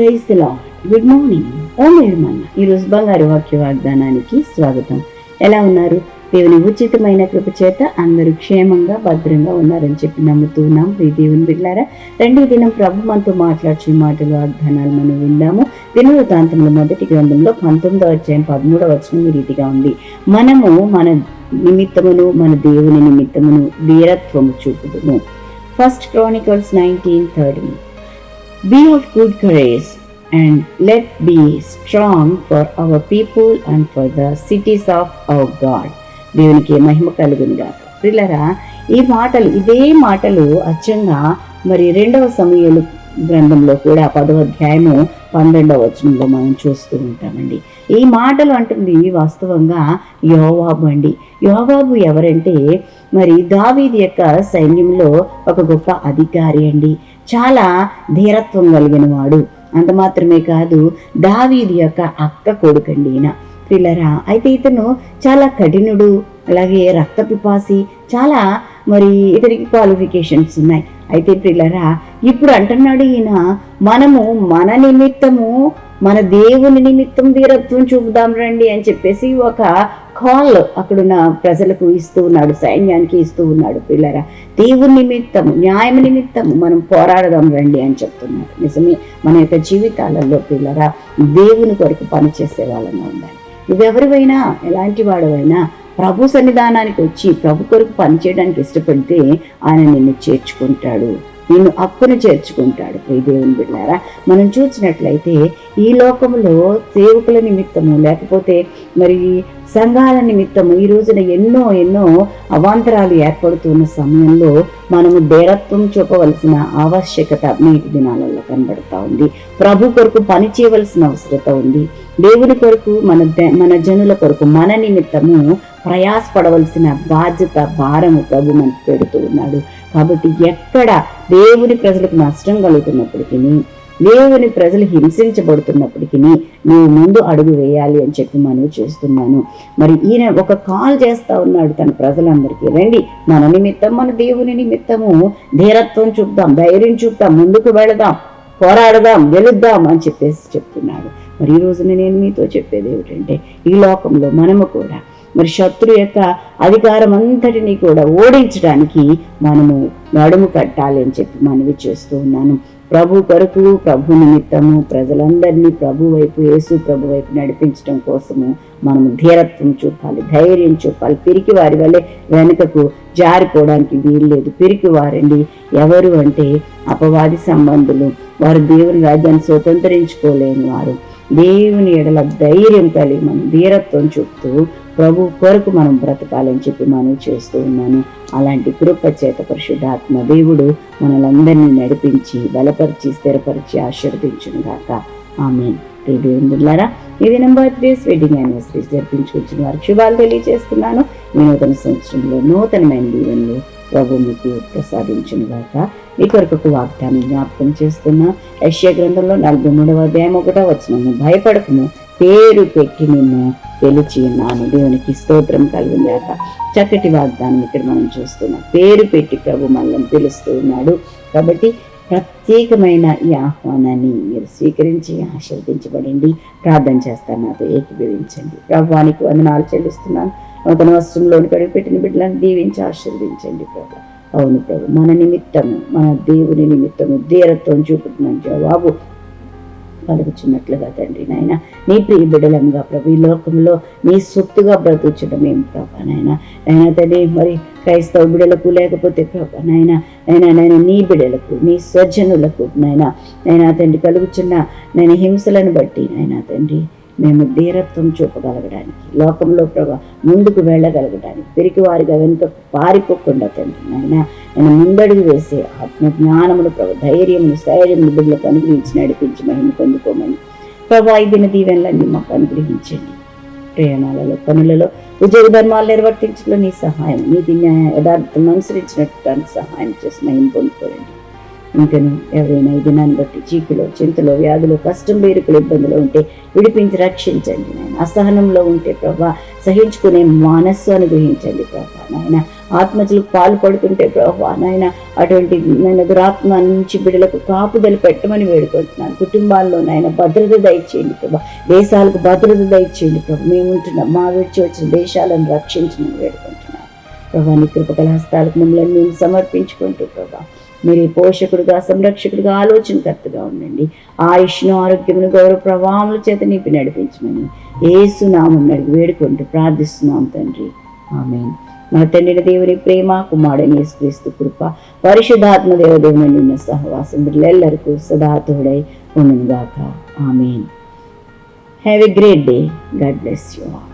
praise the Lord good morning ఓ మేడమన్న ఈరోజు బంగారు వాక్య వాగ్దానానికి స్వాగతం. ఎలా ఉన్నారు? దేవుని ఉచితమైన కృప చేత అందరూ క్షేమంగా భద్రంగా ఉన్నారని చెప్పి నమ్ముతూ ఉన్నాం. ప్రియ దేవుని బిడ్డారా రెండో దినం ప్రభు మనతో మాట్లాడుచు మాటలు వాగ్దానాలు మనం విన్నాము. దినవృతాంతంలో మొదటి గ్రంథంలో పంతొమ్మిదో అధ్యాయం పదమూడవ వచనం ఈ రీతిగా ఉంది. మనము మన నిమిత్తమును మన దేవుని నిమిత్తమును వీరత్వము చూపుదుము. First Chronicles nineteen thirty Be of good courage and let be strong for our people and for the cities of our God. దేవునికి మహిమ కలుగునుగా పిల్లరా ఈ మాటలు ఇదే మాటలు అచ్చంగా మరి రెండవ సమయాలు గ్రంథంలో కూడా పదవ అధ్యాయము పన్నెండవ వచనంలో మనం చూస్తూ ఉంటామండి ఈ మాటలు అంటుంది వాస్తవంగా యోవాబు అండి. యోవాబు ఎవరంటే మరి దావీది యొక్క సైన్యంలో ఒక గొప్ప అధికారి అండి. చాలా ధీరత్వం కలిగిన వాడు. అంత మాత్రమే కాదు దావీది యొక్క అక్క కొడుకండి ఈయన. పిల్లరా అయితే ఇతను చాలా కఠినుడు అలాగే రక్త పిపాసి చాలా మరి ఇతనికి క్వాలిఫికేషన్స్ ఉన్నాయి. అయితే పిల్లరా ఇప్పుడు అంటున్నాడు ఈయన మనము మన నిమిత్తము మన దేవుని నిమిత్తం వీరత్వం చూపుదాం రండి అని చెప్పేసి ఒక కాల్ అక్కడున్న ప్రజలకు ఇస్తూ ఉన్నాడు సైన్యానికి ఇస్తూ ఉన్నాడు పిల్లరా. దేవుని నిమిత్తం న్యాయం నిమిత్తం మనం పోరాడదాం రండి అని చెప్తున్నాడు. నిజమే మన యొక్క జీవితాలలో పిల్లరా దేవుని కొరకు పనిచేసే వాళ్ళంగా ఉండాలి. నువ్వెవరివైనా ఎలాంటి వాడవైనా ప్రభు సన్నిధానానికి వచ్చి ప్రభు కొరకు పనిచేయడానికి ఇష్టపడితే ఆయన నిన్ను చేర్చుకుంటాడు. నిన్ను అక్కును చేర్చుకుంటాడు. ప్రియ దేవుని బిడ్డారా మనం చూసినట్లయితే ఈ లోకంలో సేవకుల నిమిత్తము లేకపోతే మరి సంఘాల నిమిత్తము ఈ రోజున ఎన్నో ఎన్నో అవాంతరాలు ఏర్పడుతున్న సమయంలో మనము దేరత్వం చూపవలసిన ఆవశ్యకత నేటి దినాలలో కనబడతా ఉంది. ప్రభు కొరకు పని చేయవలసిన అవసరత ఉంది. దేవుని కొరకు మన ద- మన జనుల కొరకు మన నిమిత్తము ప్రయాసపడవలసిన బాధ్యత భారము ప్రభు మనకు పెడుతూ ఉన్నాడు. కాబట్టి ఎక్కడ దేవుని ప్రజలకు నష్టం కలుగుతున్నప్పటికీ దేవుని ప్రజలు హింసించబడుతున్నప్పటికీ నీవు ముందు అడుగు వేయాలి అని చెప్పి మనవి చేస్తున్నాను. మరి ఈయన ఒక కాల్ చేస్తా ఉన్నాడు తన ప్రజలందరికీ. రండి మన నిమిత్తం మన దేవుని నిమిత్తము ధీరత్వం చూపుదాం ధైర్యం చూద్దాం ముందుకు వెళదాం పోరాడదాం గెలుద్దాం అని చెప్పేసి చెప్తున్నాడు. మరి ఈ రోజున నేను మీతో చెప్పేది ఏమిటంటే ఈ లోకంలో మనము కూడా మరి శత్రు యొక్క అధికారం అంతటినీ కూడా ఓడించడానికి మనము నడుము కట్టాలి అని చెప్పి మనవి చేస్తూ ఉన్నాను. ప్రభు కొరకు ప్రభు నిమిత్తము ప్రజలందరినీ ప్రభు వైపు యేసు ప్రభు వైపు నడిపించడం కోసము మనము ధీరత్వం చూపాలి ధైర్యం చూపాలి. పిరికి వారి వల్లే వెనుకకు జారిపోవడానికి వీలు లేదు పిరికి వారండి. ఎవరు అంటే అపవాది సంబంధులు. వారు దేవుని రాజ్యాన్ని స్వతంత్రించుకోలేని వారు. దేవుని ఎడల ధైర్యం కలిగి మనం ధీరత్వం చూపుతూ ప్రభు కొరకు మనం బ్రతకాలని చెప్పి మనం చేస్తూ ఉన్నాను. అలాంటి కృప చేత పరిశుద్ధాత్మ దేవుడు మనలందరినీ నడిపించి బలపరిచి స్థిరపరిచి ఆశీర్వదించును గాక ఆమె దేవుని ఇది నెంబర్ త్రీస్ వెడ్డింగ్ యానివర్సరీస్ జరిపించుకొచ్చిన వారికి శుభాలు తెలియజేస్తున్నాను. వినూతన సంవత్సరంలో నూతనమైన దీవెనలు ప్రభు మీకు ప్రసాదించునుగాక మీ కొరకు ఒక వాగ్దానం జ్ఞాపకం చేస్తున్నా. యశ్య గ్రంథంలో నలభై మూడవ అధ్యాయం ఒకటో వచ్చినము భయపడకము పేరు పెట్టి నిన్ను పిలిచి ఉన్నాను దేవునికి స్తోత్రం కలిగిందాక చక్కటి వాగ్దానం ఇక్కడ మనం చూస్తున్నాం. పేరు పెట్టి ప్రభు మనల్ని పిలుస్తూ ఉన్నాడు. కాబట్టి ప్రత్యేకమైన ఈ ఆహ్వానాన్ని మీరు స్వీకరించి ఆశీర్వదించబడండి. ప్రార్థన చేస్తాను నాతో ఏకీభవించండి. ప్రభువానికి వందనాలు చెల్లిస్తున్నాను. నూతన వస్త్రంలోని పెట్టిన బిడ్డలను దీవించి ఆశీర్వదించండి ప్రభు. అవును ప్రభు మన నిమిత్తము మన దేవుని నిమిత్తము ధీరత్వం చూపుతున్నాను జవాబు పలుకుచున్నట్లుగా తండ్రి నాయన. నీ ప్రియ బిడ్డలంగా ప్రభు ఈ లోకంలో నీ సొత్తుగా బ్రతుకుచడం ఏం ప్రభా నాయన. నాయన తండ్రి మరి క్రైస్తవ బిడలకు లేకపోతే ప్రభా నాయన అయినా నేను నీ బిడలకు నీ స్వజనులకు నాయన అయినా తండ్రి కలుగుచున్న నేను హింసలను బట్టి నాయనా తండ్రి మేము ధీరత్వం చూపగలగడానికి లోకంలో ప్రభా ముందుకు వెళ్ళగలగడానికి పెరిగి వారిగా వెనుక పారిపోకుండా తండ్రి నాయన నేను ముందడుగు వేసే ఆత్మ జ్ఞానములు ప్రభు ధైర్యములు స్థైర్యములు బిడ్డలకు అనుగ్రహించి నడిపించి మహిమ పొందుకోమని ప్రభా ఈ దిన దీవెనలన్నీ మాకు అనుగ్రహించండి. ప్రయాణాలలో పనులలో ఉద్యోగ ధర్మాలు నిర్వర్తించడంలో నీ సహాయం నీతి న్యాయ యథార్థం అనుసరించినట్టు సహాయం చేసి మహిమ పొందుకోండి. ఇంకను ఎవరైనా ఈ దినాన్ని బట్టి చీకులో చింతలో వ్యాధులు కష్టం వేరుకులు ఇబ్బందులు ఉంటే విడిపించి రక్షించండి నాయన. అసహనంలో ఉంటే ప్రభా సహించుకునే మనస్సు అనుగ్రహించండి ప్రభా నాయన. ఆత్మహత్యలకు పాలు పడుతుంటే ప్రభా నాయన అటువంటి నాయన దురాత్మ నుంచి బిడ్డలకు కాపుదలు పెట్టమని వేడుకుంటున్నాను. కుటుంబాల్లో నాయన భద్రత దయచేయండి ప్రభా. దేశాలకు భద్రత దయచేయండి ప్రభా. మేముంటున్నాం మా విడిచి వచ్చిన దేశాలను రక్షించమని వేడుకుంటున్నాను. ప్రభా నీ కృపకల హస్తాలకు మిమ్మల్ని మేము సమర్పించుకుంటూ ప్రభా మీరు పోషకుడుగా సంరక్షకుడుగా ఆలోచనకర్తగా ఉండండి. ఆయుష్ను ఆరోగ్యమును గౌరవ ప్రభావముల చేత నింపి నడిపించమని ఏసునామం నడిగి వేడుకుంటూ ప్రార్థిస్తున్నాం తండ్రి. ఆమె మా తండ్రి దేవుని ప్రేమ కుమారుని యేసుక్రీస్తు కృప పరిశుద్ధాత్మ దేవదేవుని నిన్న సహవాసం బిడ్డలెల్లరికూ సదాతుడై ఉండునుగాక. Amen. Have a great day God bless you all